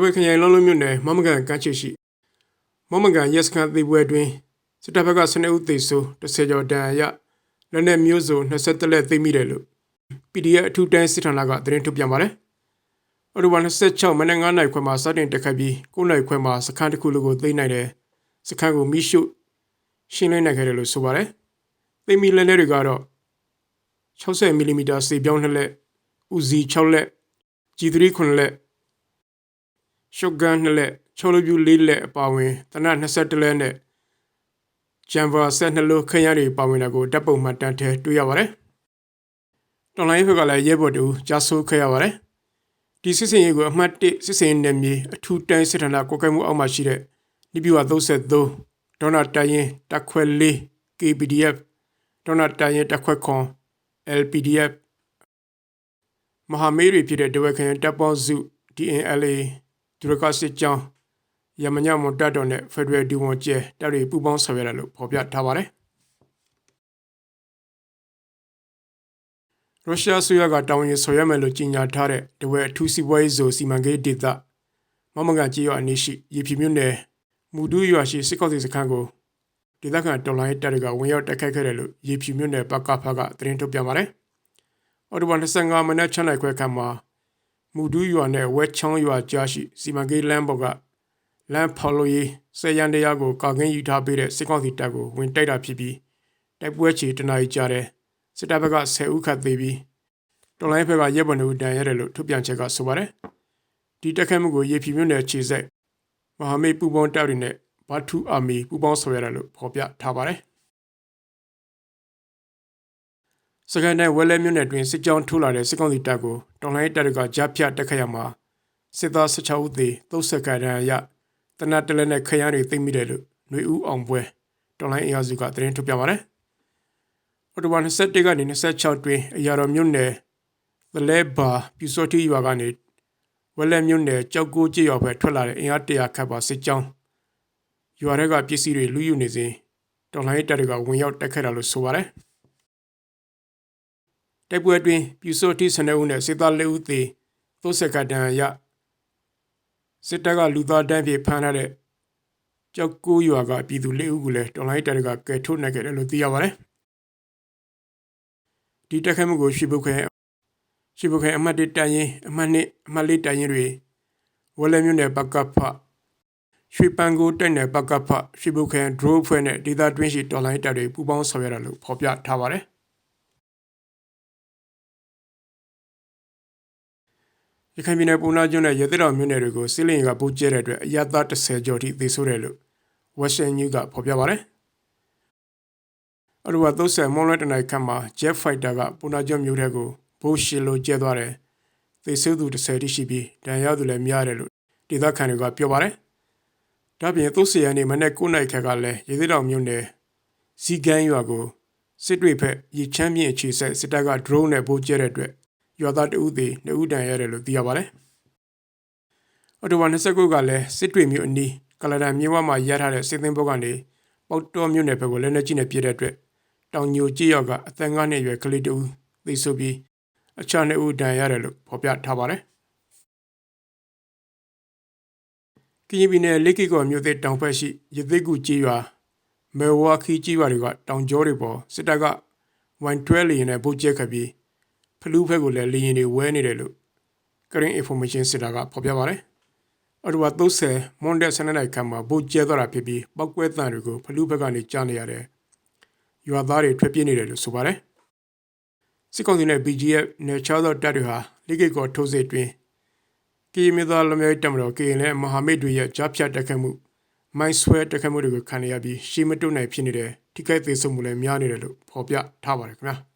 ဝဲခရိုင်လုံးလုံးမြို့နယ်မမကန်ကမ်းခြေရှိမမကန်ရက်စကန်သေးပွဲတွင်စစ်တပ်ဘက်က12ဦးသေဆုံး10ကျော်ဒဏ်ရာရလက်နက်မျိုးစုံ20လက်သိမ်းမိတယ်လို့ PDF အထူးတန်းစစ်ဌာနကသတင်းထုတ်ပြန်ပါတယ်။အော်တိုဘာ26မနက်9နိုင်ခွဲမှာစတင်တက်ခတ်ပြီး9နိုင်ခွဲမှာစခန်းတစ်ခုလိုကိုသိမ်းနိုင်တယ်။စခန်းကိုမိရှုရှင်းလင်းနိုင်ခဲ့တယ်လို့ဆိုပါတယ်။သိမ်းမိလက်နက်တွေကတော့60မီလီမီတာစေပြောင်းနှစ်လက်ဦးစီ6လက် G3 9လက် ရှုတ်ဂန်2လက်ချောလိုပြူ4လက်အပါဝင်တနက်22လက်နဲ့ဂျမ်ဗာဆက်နှလို့ခရရတွေပါဝင်တာကိုတပ်ပုံမှတ်တန်းထဲတွေ့ရပါတယ်။တော်လိုင်းဘက်ကလည်းရဲဘော်တူကြားဆိုးခဲ့ရပါတယ်။ဒီစစ်စင်ရေးကိုအမှတ်1စစ်စင်နယ်မြေအထူးတန်းစစ်ဌာနကိုကိုက်မှုအောက်မှာရှိတဲ့နိပြဝ33ဒေါနာတိုင်ရင်တက်ခွဲ4 KPDF ဒေါနာတိုင်ရင်တက်ခွဲခွန် LPDF မဟာမေးတွေဖြစ်တဲ့ဒဝဲခရင်တပ်ပေါင်းစု DNLA ဒူရကစစ်ကြောင်းရမညမွန်တပ်တော်နဲ့ဖက်ဒရယ်ဒီဝန်ကျဲတပ်တွေပူးပေါင်းဆောင်ရွက်တယ်လို့ဖော်ပြထားပါတယ်ရုရှားဆိုရကတောင်းရင်ဆော်ရမယ်လို့ကြေညာထားတဲ့တဝဲအထူးစီးပွားရေးဇိုစီမံကိန်းဒေသမမကန်ကြီးရွာအနည်းရှိရေဖြူမြို့နယ်မူဒူးရွာရှိစစ်ကောက်စီစခန်းကိုဒေသခံတော်လိုင်းတပ်တွေကဝင်ရောက်တိုက်ခိုက်ခဲ့တယ်လို့ရေဖြူမြို့နယ်ပကဖကသတင်းထုတ်ပြန်ပါတယ်။အော်တိုဘာ25မိနစ်6နိုင်ခွဲခန့်မှာ မူဒူးရွာနဲ့ဝက်ချောင်းရွာကြားရှိစီမံကိန်းလမ်းပေါ်ကလမ်းဖော်လို့ရေးဆယ်ရန်တရားကိုကာကင်းယူထားပေးတဲ့စစ်ကောင်စီတပ်ကိုဝင်တိုက်တာဖြစ်ပြီးတိုက်ပွဲချီတနာရီကြာတယ်စစ်တပ်ဘက်က10ဦးခတ်သေးပြီးတော်လိုင်းဘက်ကရဲဘော်တို့တန်ရတယ်လို့ထုတ်ပြန်ချက်ကဆိုပါတယ်ဒီတက်ခတ်မှုကိုရေဖြူမြို့နယ်ခြေဆက်မဟာမိတ်ပူပေါင်းတပ်တွေနဲ့ဘာထူအာမီပူပေါင်းဆောင်ရတယ်လို့ဖော်ပြထားပါတယ် စကိုင်းတိုင်းဝဲလဲမြို့နယ်တွင်စစ်ကြောင်းထိုးလာတဲ့စစ်ကောင်စီတပ်ကိုတော်လိုင်းတပ်တွေကကြားဖြတ်တက်ခတ်ရမှာစစ်သား16ဦးသေ30ခါရန်ရတနတ်တလဲနဲ့ခရမ်းတွေသိမ့်မိတယ်လို့ຫນွေဦးအောင်ပွဲတော်လိုင်းအင်အားစုကသတင်းထုတ်ပြန်ပါတယ်။အော်တိုဘာ21ကနေ26တွင်အရာတော်မြို့နယ်သလဲဘာပြူစောတိရွာကနေဝက်လက်မြို့နယ်ကြောက်ကိုကြေးရွာဘက်ထွက်လာတဲ့အင်အားတရာခတ်ပါစစ်ကြောင်းရွာထဲကပစ္စည်းတွေလူယူနေစဉ်တော်လိုင်းတပ်တွေကဝင်ရောက်တက်ခဲ့တာလို့ဆိုပါတယ်။ တိုက်ပွဲအတွင်းပြူစောတိ12ဦးနဲ့စစ်သား4ဦးသေသိုးဆက်ကတန်ရစစ်တပ်ကလူသားတန်းပြေဖမ်းထားတဲ့ကြောက်ကိုရွာကပြည်သူ၄ဦးကိုလည်းတော်လိုင်းတပ်တွေကကယ်ထုတ်နိုင်ခဲ့တယ်လို့သိရပါတယ်။ဒီတက်ခတ်မှုကိုရွှေဘုတ်ခဲရွှေဘုတ်ခဲအမှတ်၁တန်ရင်အမှတ်၂အမှတ်၄တန်ရင်တွေဝလဲမြို့နယ်ပကဖရွှေပန်ကိုတိုက်နယ်ပကဖရွှေဘုတ်ခဲဒရိုးဖွဲ့နဲ့ဒေတာတွင်းရှိတော်လိုင်းတပ်တွေပူးပေါင်းဆောင်ရွက်ရလို့ဖော်ပြထားပါတယ်။ ရခိုင်ပြည်နယ်ပုံနာကျွန်းနဲ့ရသေတော်မြို့နယ်တွေကိုစစ်လင်းကပိုးကျဲတဲ့အတွက်အရသာ30ကျော်ထိသေဆုံးတယ်လို့ဝက်ရှင်ညူးကဖော်ပြပါတယ်။အရဝ30မွန်လက်တနိုင်ခန့်မှာ Jet Fighter ကပုံနာကျွန်းမြို့ထဲကိုဘိုးရှီလိုကျဲသွားတယ်။သေဆုံးသူ30ထိရှိပြီးဒဏ်ရာသူလည်းများတယ်လို့ဒေသခံတွေကပြောပါတယ်။ဒါပြင်သုတ်စီရန်နေမနေ့9နိုင်ခက်ကလည်းရသေတော်မြို့နယ်စီကန်းရွာကိုစစ်တွေဖက်ရေချမ်းမြေအခြေဆက်စစ်တပ်က drone နဲ့ပိုးကျဲတဲ့အတွက် ရွာသားတဦးသေးနှစ်ဦးတန်ရတယ်လို့သိရပါတယ်။အော်တိုဘာ29ကလည်းစစ်တွေမြို့အနီးကလဒန်မြို့ဝမှာရထားတဲ့စစ်သင်းဘုတ်ကနေပေါတော်မြို့နယ်ဘက်ကိုလက်နက်ကြီးနဲ့ပြစ်တဲ့အတွက်တောင်ညိုကြေးရောက်ကအသက်ငါးနှစ်ရွယ်ကလေးတဦးသေဆုံးပြီးအခြားနှစ်ဦးတန်ရတယ်လို့ဖော်ပြထားပါတယ်။ကရင်ပြည်နယ်လက်ကီကောမြို့သစ်တောင်ဘက်ရှိရသေးကူကြေးရွာမေဝါခီကြေးရွာတွေကတောင်ကျောတွေပေါ်စစ်တပ်က112လီနဲ့ဗုတ်ကျဲခဲ့ပြီး ဖလူးဘက်ကိုလည်းလေရင်တွေဝဲနေတယ်လို့ Current Information Center ကဖော်ပြပါတယ်။အော်တိုဘာ30မွန်ဒက်ဆန်နိုင်ခန့်မှာဗုတ်ကျဲသွားတာဖြစ်ပြီးပောက်ကွဲတန်တွေကိုဖလူးဘက်ကနေကြားနေရတယ်။ရွာသားတွေထွက်ပြေးနေတယ်လို့ဆိုပါတယ်။စစ်ကောင်စီနဲ့ BGF နယ်ချားသောတပ်တွေဟာလိကိတ်ကောထိုးစစ်တွင်ကီမီသားလမျိုးတမတော်ကရင်နဲ့မဟာမိတ်တွေရဲ့ကြားဖြတ်တက်ခတ်မှုမိုင်းဆွဲတက်ခတ်မှုတွေကိုခံရပြီးရှေးမတွနိုင်ဖြစ်နေတဲ့ထိခိုက်သေးဆုံးမှုလည်းများနေတယ်လို့ဖော်ပြထားပါတယ်ခင်ဗျာ။